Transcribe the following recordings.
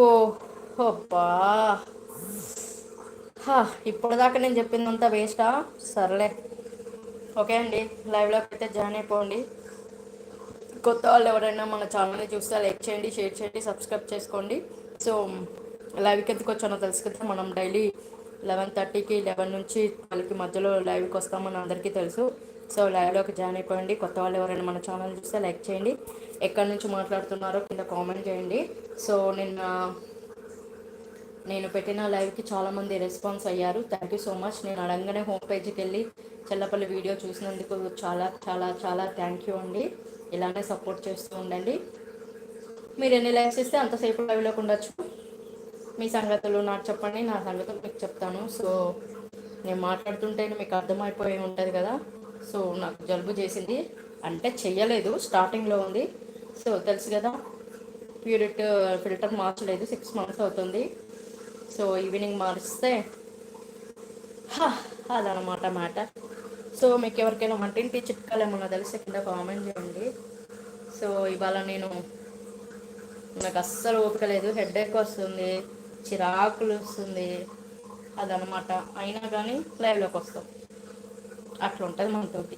ఓ అబ్బా ఇప్పటిదాకా నేను చెప్పిందంతా వేస్టా? సర్లే. ఓకే అండి లైవ్లోకి అయితే జాయిన్ అయిపోండి. కొత్త వాళ్ళు ఎవరైనా మన ఛానల్ని చూస్తే లైక్ చేయండి షేర్ చేయండి సబ్స్క్రైబ్ చేసుకోండి. సో లైవ్కి ఎందుకు వచ్చానో తెలుసు కదా మనం డైలీ లెవెన్ థర్టీకి లెవెన్ నుంచి ట్వెల్వ్కి మధ్యలో లైవ్కి వస్తామని అందరికీ తెలుసు. సో లైవ్లోకి జాయిన్ అయిపోండి. కొత్త వాళ్ళు ఎవరైనా మన ఛానల్ చూస్తే లైక్ చేయండి. ఎక్కడి నుంచి మాట్లాడుతున్నారో కింద కామెంట్ చేయండి. సో నిన్న నేను పెట్టిన లైవ్కి చాలామంది రెస్పాన్స్ అయ్యారు. Thank you so much. నేను అడగనే హోమ్ పేజ్కి వెళ్ళి చెల్లపల్లి వీడియో చూసినందుకు చాలా చాలా చాలా థ్యాంక్ యూ అండి. ఇలానే సపోర్ట్ చేస్తూ ఉండండి. మీరు ఎన్ని లైక్స్ ఇస్తే అంతసేపు లైవ్లోకి ఉండొచ్చు. మీ సంగతులు నాకు చెప్పండి. నా సంగతులు మీకు చెప్తాను. సో నేను మాట్లాడుతుంటే మీకు అర్థమైపోయి ఉంటుంది కదా. సో నాకు జలుబు చేసింది. అంటే చెయ్యలేదు స్టార్టింగ్లో ఉంది. సో తెలుసు కదా ప్యూరిట్ ఫిల్టర్ మార్చలేదు సిక్స్ మంత్స్ అవుతుంది. సో ఈవినింగ్ మారిస్తే అదనమాట మాట సో మీకు ఎవరికైనా వంటింటి చిట్కాలు ఏమన్నా తెలిసి కింద కామెంట్ చేయండి. సో ఇవాళ నేను నాకు అస్సలు ఓపిక లేదు. హెడ్ ఎక్ వస్తుంది చిరాకులు వస్తుంది అదనమాట. అయినా కానీ లైవ్లోకి వస్తాం. అట్లా ఉంటుంది మనతోటి.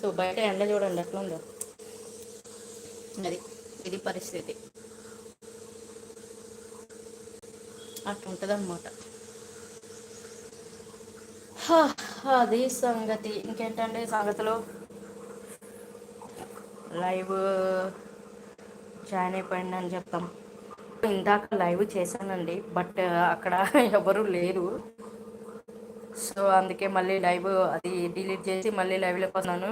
సో బయట ఎండ చూడండి అట్లా ఉందో అది ఇది పరిస్థితి. అట్లా ఉంటుంది అనమాట అది సంగతి. ఇంకేంటండి సంగతులు? లైవ్ జాయిన్ అయిపోయింది అని చెప్తాం. ఇందాక లైవ్ చేశానండి బట్ అక్కడ ఎవరు లేరు. సో అందుకే మళ్ళీ లైవ్ అది డిలీట్ చేసి మళ్ళీ లైవ్లోకి వస్తున్నాను.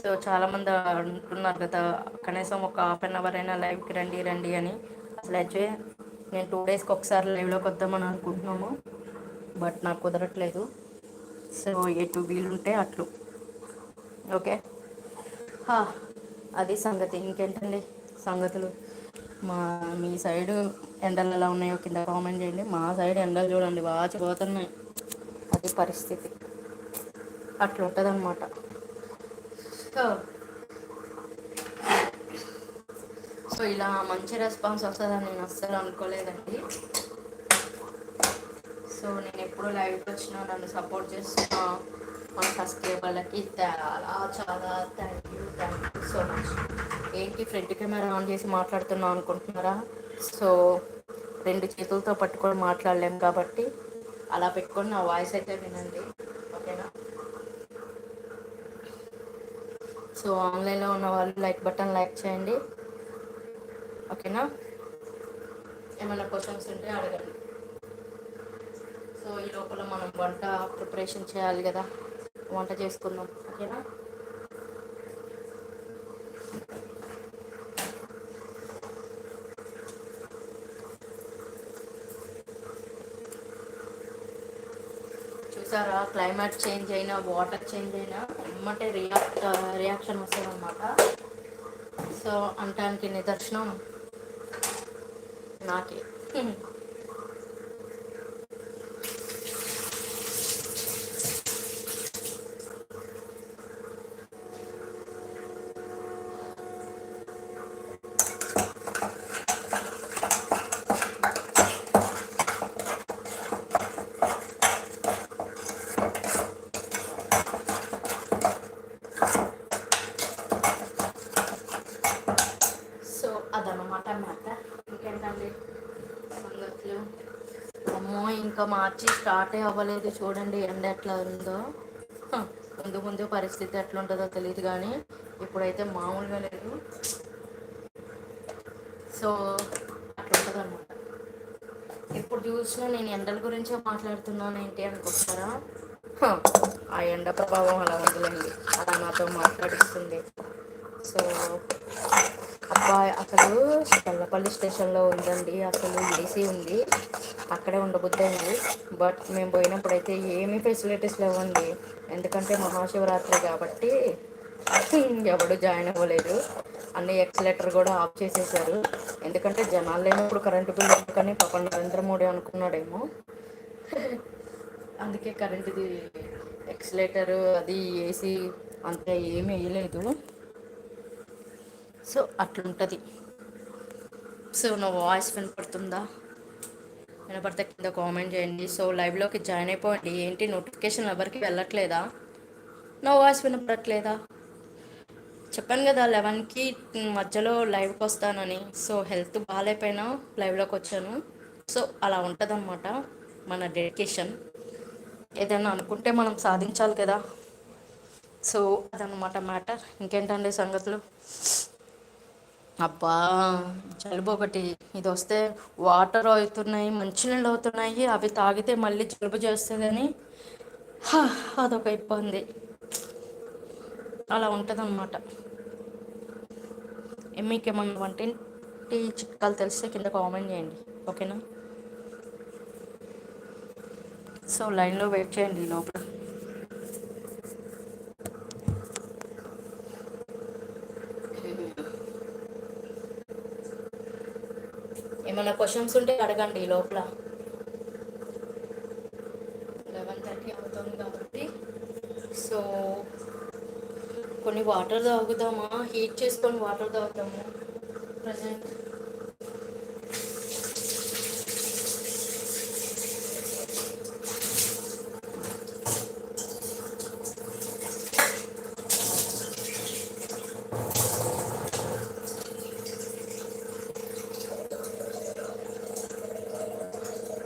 సో చాలామంది అంటున్నారు కదా కనీసం ఒక హాఫ్ అన్ అవర్ అయినా లైవ్కి రండి రండి అని. అసలు అయితే నేను టూ డేస్కి ఒకసారి లైవ్లోకి వద్దామని అనుకుంటున్నాము బట్ నాకు కుదరట్లేదు. సో ఎటు వీలుంటే అట్లు. ఓకే? అది సంగతి. ఇంకేంటండి సంగతులు? మా మీ సైడ్ ఎండలు ఎలా ఉన్నాయో కింద కామెంట్ చేయండి. మా సైడ్ ఎండలు చూడండి వాచిపోతున్నాయి అది పరిస్థితి. అట్లా ఉంటుందన్నమాట సో ఇలా మంచి రెస్పాన్స్ వస్తుందని నేను అస్సలు అనుకోలేదండి. సో నేను ఎప్పుడు లైవ్కి వచ్చినా నన్ను సపోర్ట్ చేస్తున్న మన సబ్స్క్రైబర్లకి చాలా చాలా thank you thank you so much. ఏంటి ఫ్రంట్ కెమెరా ఆన్ చేసి మాట్లాడుతున్నాం అనుకుంటున్నారా? సో రెండు చేతులతో పట్టుకొని మాట్లాడలేము కాబట్టి అలా పెట్టుకొని నా వాయిస్ అయితే వినండి ఓకేనా? సో ఆన్లైన్లో ఉన్న వాళ్ళు లైక్ బటన్ లైక్ చేయండి ఓకేనా? ఏమైనా క్వశ్చన్స్ ఉంటే అడగండి. సో ఈ లోపల మనం వంట ప్రిపరేషన్ చేయాలి కదా వంట చేసుకుందాం ఓకేనా? చూసారా? క్లైమేట్ చేంజ్ అయినా వాటర్ చేంజ్ అయినా ఎమ్మటే రియాక్ట్ రియాక్షన్ వస్తుందన్నమాట. సో అంటానికి నిదర్శనం నాకే. ఇంకా మార్చి స్టార్ట్ అవ్వలేదు చూడండి ఎండ ఎట్లా ఉందో. ముందు ముందు పరిస్థితి ఎట్లుంటుందో తెలియదు కానీ ఇప్పుడైతే మామూలుగా లేదు. సో అట్లా అనమాట ఇప్పుడు చూసినా నేను ఎండల గురించే మాట్లాడుతున్నాను ఏంటి అనుకుంటారా ఆ ఎండ ప్రభావం అలా ఉండలేండి అలా నాతో మాట్లాడిస్తుంది. సో అబ్బాయి అసలు చల్లపల్లి స్టేషన్లో ఉందండి. అసలు ఏసీ ఉంది. అక్కడే ఉండబుద్దండి బట్ మేము పోయినప్పుడు అయితే ఏమీ ఫెసిలిటీస్ లేవండి. ఎందుకంటే మహాశివరాత్రి కాబట్టి ఎవడు జాయిన్ అవ్వలేదు. అన్ని ఎక్సలేటర్ కూడా ఆఫ్ చేసేసారు ఎందుకంటే జనాలు లేనప్పుడు కరెంటు బిల్లు కానీ పాపం నరేంద్ర మోడీ అనుకున్నాడేమో. అందుకే కరెంటుది ఎక్సలేటర్ అది ఏసీ అంత ఏమీ వేయలేదు. సో అట్లుంటుంది. సో నా వాయిస్ వినపడుతుందా? వినపడితే కింద కామెంట్ చేయండి. సో లైవ్లోకి జాయిన్ అయిపోండి. ఏంటి? నోటిఫికేషన్ ఎవరికి వెళ్ళట్లేదా? నా వాయిస్ వినపడట్లేదా? చెప్పాను కదా లెవెన్కి మధ్యలో లైవ్కి వస్తానని. సో హెల్త్ బాగాలేకపోయినా లైవ్లోకి వచ్చాను. సో అలా ఉంటుందన్నమాట మన డెడికేషన్. ఏదైనా అనుకుంటే మనం సాధించాలి కదా. సో అదనమాట మ్యాటర్. ఇంకేంటండి సంగతులు? అబ్బా జలుబు ఒకటి. ఇది వస్తే వాటర్ అవుతున్నాయి మంచినీళ్ళు అవుతున్నాయి అవి తాగితే మళ్ళీ జలుబు చేస్తుందని. అదొక ఇబ్బంది. అలా ఉంటుందన్నమాట. మీకేమన్నా వంటింటి చిట్కాలు తెలిస్తే కింద కామెంట్ చేయండి. ఓకేనా? సో లైన్లో వెయిట్ చేయండి లోపల ఏమైనా క్వశ్చన్స్ ఉంటే అడగండి లోపల. లెవెన్ థర్టీ అవుతుంది కాబట్టి. సో కొన్ని వాటర్ తాగుదామా? హీట్ చేసుకొని వాటర్ తాగుతాము ప్రజెంట్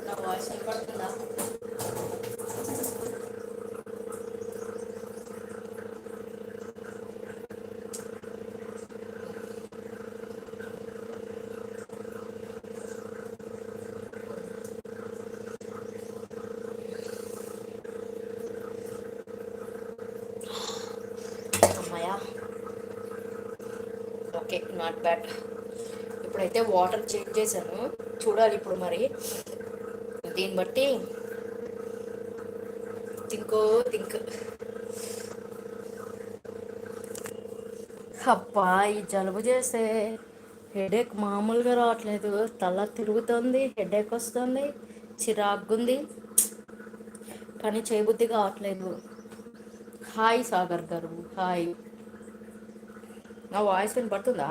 నా వాయిస్ వినపడుతుందా అమ్మాయా ఓకే నాట్ బ్యాడ్ ఇప్పుడైతే వాటర్ చెక్ చేశాను. చూడాలి ఇప్పుడు మరి. దీన్ని బట్టి తింకో తింక్ అబ్బా ఈ జలుబు చేస్తే హెడేక్ మామూలుగా రావట్లేదు. తల తిరుగుతుంది హెడేక్ వస్తుంది చిరాగ్గుంది పని చేయబుద్ధి కావట్లేదు. హాయ్ సాగర్ గారు. హాయ్ నా వాయిస్ వినపడుతుందా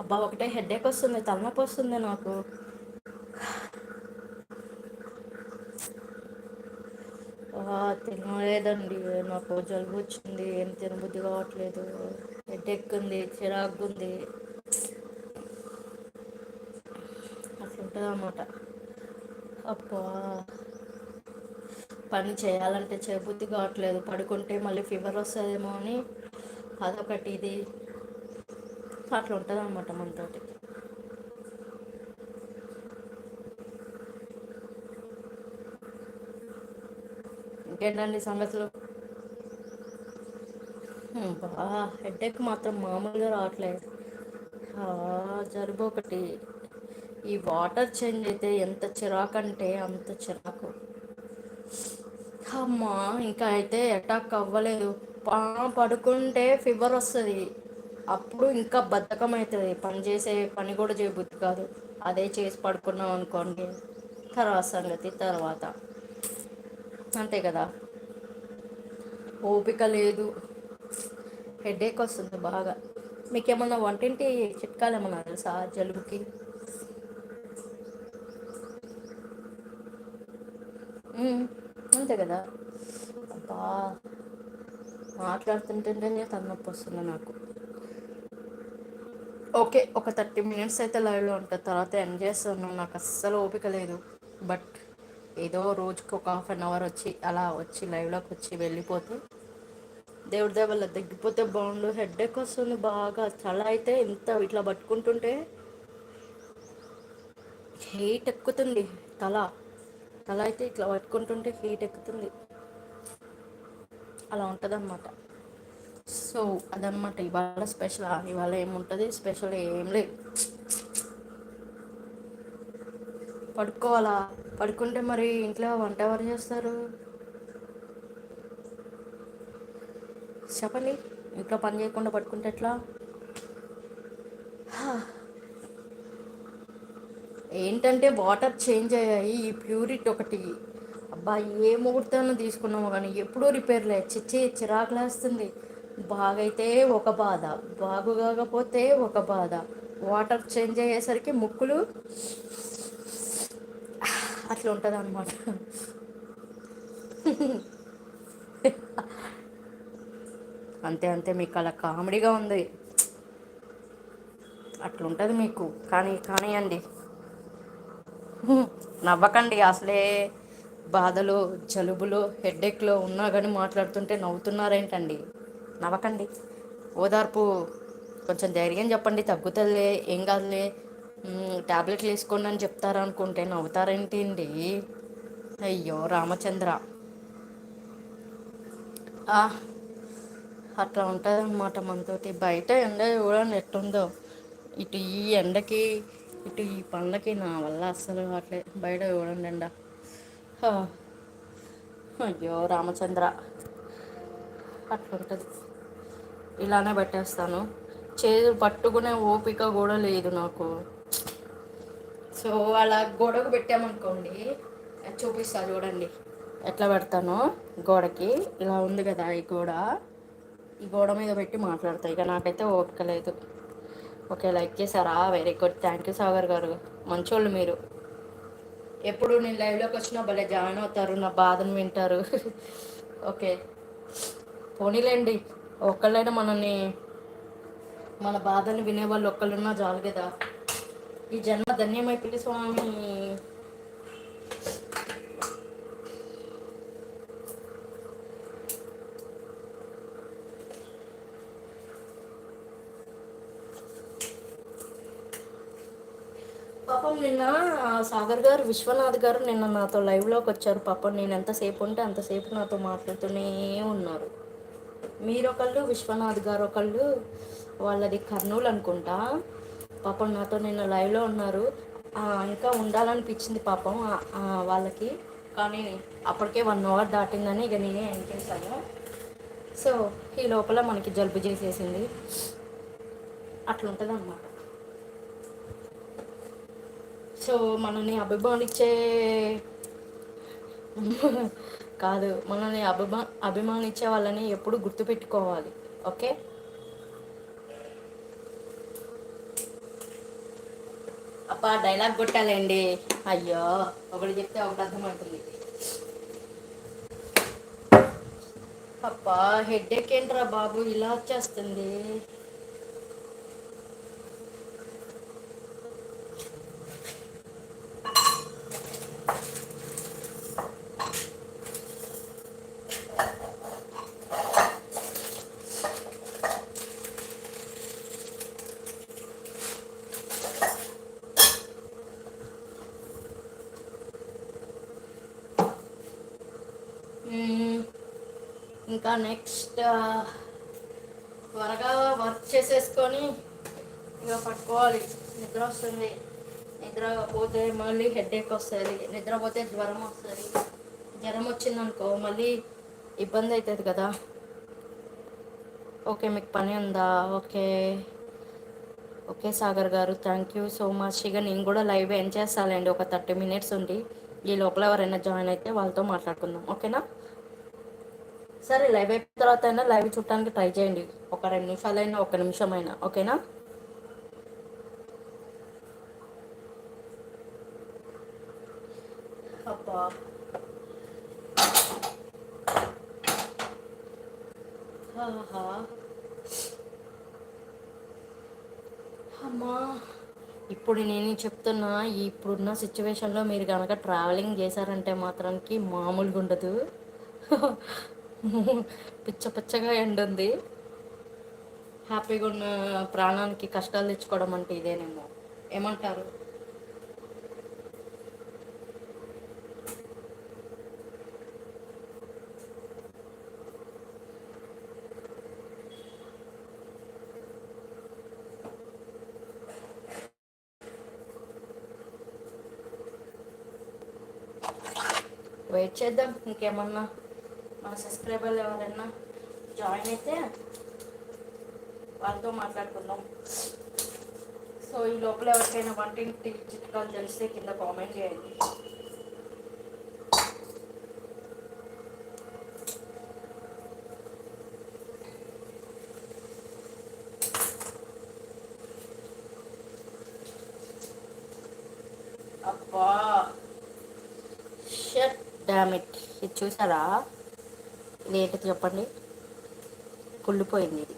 అబ్బా ఒకటే హెడేక్ వస్తుంది తలనొప్పి వస్తుంది నాకు. ఆ, తినలేదండి నాకు జలుబు వచ్చింది ఏం తినబుద్ధి కావట్లేదు. హెడేక్ ఉంది చిరాకు ఉంది. అట్లుంటుంది అన్నమాట అబ్బా. పని చేయాలంటే చేయబుద్ధి కావట్లేదు. పడుకుంటే మళ్ళీ ఫీవర్ వస్తుందేమో అని అదొకటి ఇది. అట్లా ఉంటుంది అనమాట మనతోటి. ఇంకేంటండి సంగతులు? బా హెడ్ఏక్ మాత్రం మామూలుగా రావట్లేదు. ఆ, జలుబు ఒకటి. ఈ వాటర్ చేంజ్ అయితే ఎంత చిరాకు అంటే అంత చిరాకు. అమ్మా ఇంకా అయితే అటాక్ అవ్వలేదు. పా పడుకుంటే ఫీవర్ వస్తుంది. అప్పుడు ఇంకా బద్ధకం అవుతుంది పని చేసే పని కూడా చేయబుద్ధి కాదు. అదే చేసి పడుకున్నాం అనుకోండి. తర్వాత సంగతి తర్వాత. అంతే కదా? ఓపిక లేదు. హెడేక్ వస్తుంది బాగా. మీకు ఏమన్నా వంటింటి చిట్కాలు ఏమన్నా తెలుసా జలుబుకి? మ్మ్. అంతే కదా. అబ్బా! మాట్లాడుతుంటేనే తలనొప్పి వస్తుంది నాకు. ఓకే ఒక థర్టీ మినిట్స్ అయితే లైవ్లో ఉంటుంది తర్వాత ఎండ్ చేస్తాను. నాకు అస్సలు ఓపిక లేదు. బట్ ఏదో రోజుకి ఒక హాఫ్ అన్ అవర్ వచ్చి అలా వచ్చి లైవ్లోకి వచ్చి వెళ్ళిపోతే దేవుడి దేవల్ల తగ్గిపోతే బాగుండు. హెడ్ ఎక్ వస్తుంది బాగా. తల అయితే ఇంత ఇట్లా పట్టుకుంటుంటే హీట్ ఎక్కుతుంది తల. తల అయితే ఇట్లా పట్టుకుంటుంటే హీట్ ఎక్కుతుంది. అలా ఉంటుంది అన్నమాట సో అదనమాట ఇవాళ స్పెషల్? ఇవాళ ఏముంటుంది? స్పెషల్ ఏం లేదు. పడుకోవాలా? పడుకుంటే మరి ఇంట్లో వంట ఎవరు చేస్తారు? చెప్పండి. ఇంట్లో పని చేయకుండా పడుకుంటే ఎట్లా? ఏంటంటే వాటర్ చేంజ్ అయ్యాయి ఈ ప్యూరిట్ ఒకటి. అబ్బా ఏ ముహూర్తాన్ని తీసుకున్నామో కానీ ఎప్పుడూ రిపేర్లే చిచ్చి చిరాకులేస్తుంది బాగైతే ఒక బాధ. బాగు కాకపోతే ఒక బాధ. వాటర్ చేంజ్ అయ్యేసరికి ముక్కులు అట్లా ఉంటుంది అన్నమాట అంతే అంతే. మీకు అలా కామెడీగా ఉంది. అట్లుంటుంది మీకు. కానీ కానివ్వండి నవ్వకండి. అసలే బాధలు జలుబులు హెడ్ఏక్లో ఉన్నా కానీ మాట్లాడుతుంటే నవ్వుతున్నారేంటండి? నవ్వకండి. ఓదార్పు కొంచెం ధైర్యం చెప్పండి. తగ్గుతుందిలే ఏం కాదులే. ట్యాబ్లెట్లు వేసుకోండి అని చెప్తారనుకుంటే నవ్వుతారేంటి అండి అయ్యో రామచంద్ర. అట్లా ఉంటుంది అన్నమాట మనతోటి. బయట ఎండ చూడండి ఎట్టుందో ఇటు ఈ ఎండకి ఇటు ఈ పండ్లకి నా వల్ల అస్సలు అట్లే బయట చూడండి అయ్యో రామచంద్ర. అట్లుంటుంది. ఇలానే పెట్టేస్తాను. చేదు పట్టుకునే ఓపిక కూడా లేదు నాకు. సో అలా గోడకు పెట్టామనుకోండి చూపిస్తా చూడండి. ఎట్లా పెడతానో గోడకి. ఇలా ఉంది కదా ఈ గోడ. ఈ గోడ మీద పెట్టి మాట్లాడతాయి ఇక నాకైతే ఓపిక లేదు. ఓకే లైక్ చేశారా? Very good thank you Sagar గారు. మంచోళ్ళు మీరు. ఎప్పుడు నేను లైవ్లోకి వచ్చినా భలే జాయిన్ అవుతారు నా బాధను వింటారు. ఓకే. పోనీలేండి. ఒక్కళ్ళైనా మనల్ని మన బాధను వినేవాళ్ళు ఒక్కళ్ళున్నా చాలు కదా. ఈ జన్మ ధన్యమైపోయింది స్వామి పాపం నిన్న సాగర్ గారు విశ్వనాథ్ గారు నిన్న నాతో లైవ్లోకి వచ్చారు. పాపం నేను ఎంతసేపు ఉంటే అంతసేపు నాతో మాట్లాడుతూనే ఉన్నారు. మీరొకళ్ళు విశ్వనాథ్ గారు ఒకళ్ళు వాళ్ళది కర్నూలు అనుకుంటా. పాపం నాతో నిన్న లైవ్లో ఉన్నారు. ఇంకా ఉండాలనిపించింది పాపం వాళ్ళకి. కానీ అప్పటికే వన్ అవర్ దాటిందని ఇక నేనే అనిపించాను. చేశాను సో ఈ లోపల మనకి జలుబు చేసేసింది. అట్లుంటుంది అన్నమాట సో మనల్ని అభిమానించే కాదు మనల్ని అభిమా అభిమానించే వాళ్ళని ఎప్పుడు గుర్తుపెట్టుకోవాలి ఓకే? అప్ప డైలాగ్ కొట్టాలండి. అయ్యో ఒకటి చెప్తే ఒకటి అర్థమవుతుంది. అప్ప హెడ్ ఏంట్రా బాబు? ఇలా వచ్చేస్తుంది మ్మ్. ఇంకా నెక్స్ట్ త్వరగా వర్క్ చేసేసుకొని ఇక పట్టుకోవాలి. నిద్ర వస్తుంది. నిద్ర పోతే మళ్ళీ హెడేక్ వస్తుంది. నిద్రపోతే జ్వరం వస్తుంది. జ్వరం వచ్చిందనుకో మళ్ళీ ఇబ్బంది అవుతుంది కదా. ఓకే మీకు పని ఉందా? ఓకే. ఓకే సాగర్ గారు థ్యాంక్ యూ సో మచ్ ఇక నేను కూడా లైవ్ ఏం చేస్తానండి ఒక థర్టీ మినిట్స్ ఉండి. ఈ లోపల ఎవరైనా జాయిన్ అయితే వాళ్ళతో మాట్లాడుకుందాం. ఓకేనా? సరే లైవ్ అయిపోయిన తర్వాత అయినా లైవ్ చూడటానికి ట్రై చేయండి. ఒక రెండు నిమిషాలైనా ఒక నిమిషం అయినా ఓకేనా? అబ్బా. అమ్మా. ఇప్పుడు నేను చెప్తున్నా ఈ ఇప్పుడున్న సిచ్యువేషన్లో మీరు కనుక ట్రావెలింగ్ చేశారంటే మాత్రానికి మామూలుగా ఉండదు పిచ్చ పిచ్చగా ఎండ ఉంది. హ్యాపీగా ఉన్న ప్రాణానికి కష్టాలు తెచ్చుకోవడం అంటే ఇదేనేమో. ఏమంటారు? వెయిట్ చేద్దాం. ఇంకేమన్నా? మన సబ్స్క్రైబర్లు ఎవరైనా జాయిన్ అయితే వాళ్ళతో మాట్లాడుకుందాం. సో ఈ లోపల ఎవరికైనా వంటింటి చిత్రాలు తెలిస్తే కింద కామెంట్ చేయండి. అబ్బా! షట్ డామిట్ ఇది చూసారా? ఇది చెప్పండి. కుళ్ళిపోయింది ఇది.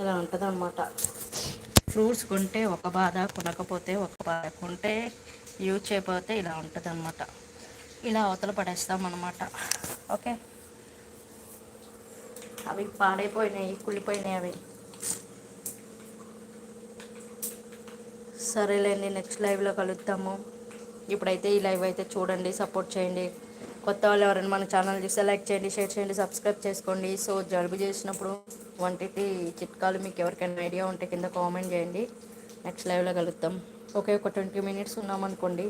ఇలా ఉంటుంది అనమాట ఫ్రూట్స్ కొంటే ఒక బాధ కొనకపోతే ఒక బాధ. కొంటే యూజ్ చేయకపోతే ఇలా ఉంటుంది అనమాట ఇలా అవతల పడేస్తాం అనమాట ఓకే? అవి పాడైపోయినాయి కుళ్ళిపోయినాయి అవి. సరేలేండి నెక్స్ట్ లైవ్లో కలుద్దాము. ఇప్పుడైతే ఈ లైవ్ అయితే చూడండి సపోర్ట్ చేయండి. కొత్త వాళ్ళు ఎవరైనా మన ఛానల్ చూస్తే లైక్ చేయండి షేర్ చేయండి సబ్స్క్రైబ్ చేసుకోండి. సో జలుబు చేసినప్పుడు వంటికి చిట్కాలు మీకు ఎవరికైనా ఐడియా ఉంటే కింద కామెంట్ చేయండి. నెక్స్ట్ లైవ్లో కలుద్దాం. ఓకే ఒక ట్వంటీ మినిట్స్ ఉన్నామనుకోండి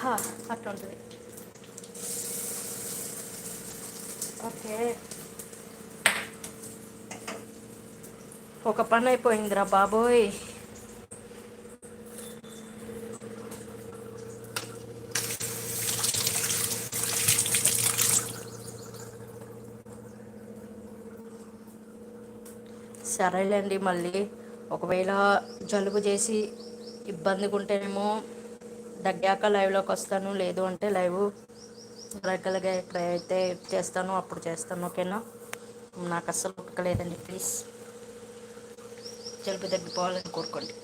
హా, అట్లా ఉంటుంది. ఓకే. ఒక పని అయిపోయిందిరా బాబోయ్. సరేలేండి మళ్ళీ ఒకవేళ జలుబు చేసి ఇబ్బందిగా ఉంటేనేమో దగ్గాక లైవ్లోకి వస్తాను. లేదు అంటే లైవ్ రకలుగా ట్రై అయితే చేస్తానో అప్పుడు చేస్తాను ఓకేనా? నాకు అస్సలు ఒక్కలేదండి ప్లీజ్. జలుబు తగ్గిపోవాలని కోరుకోండి.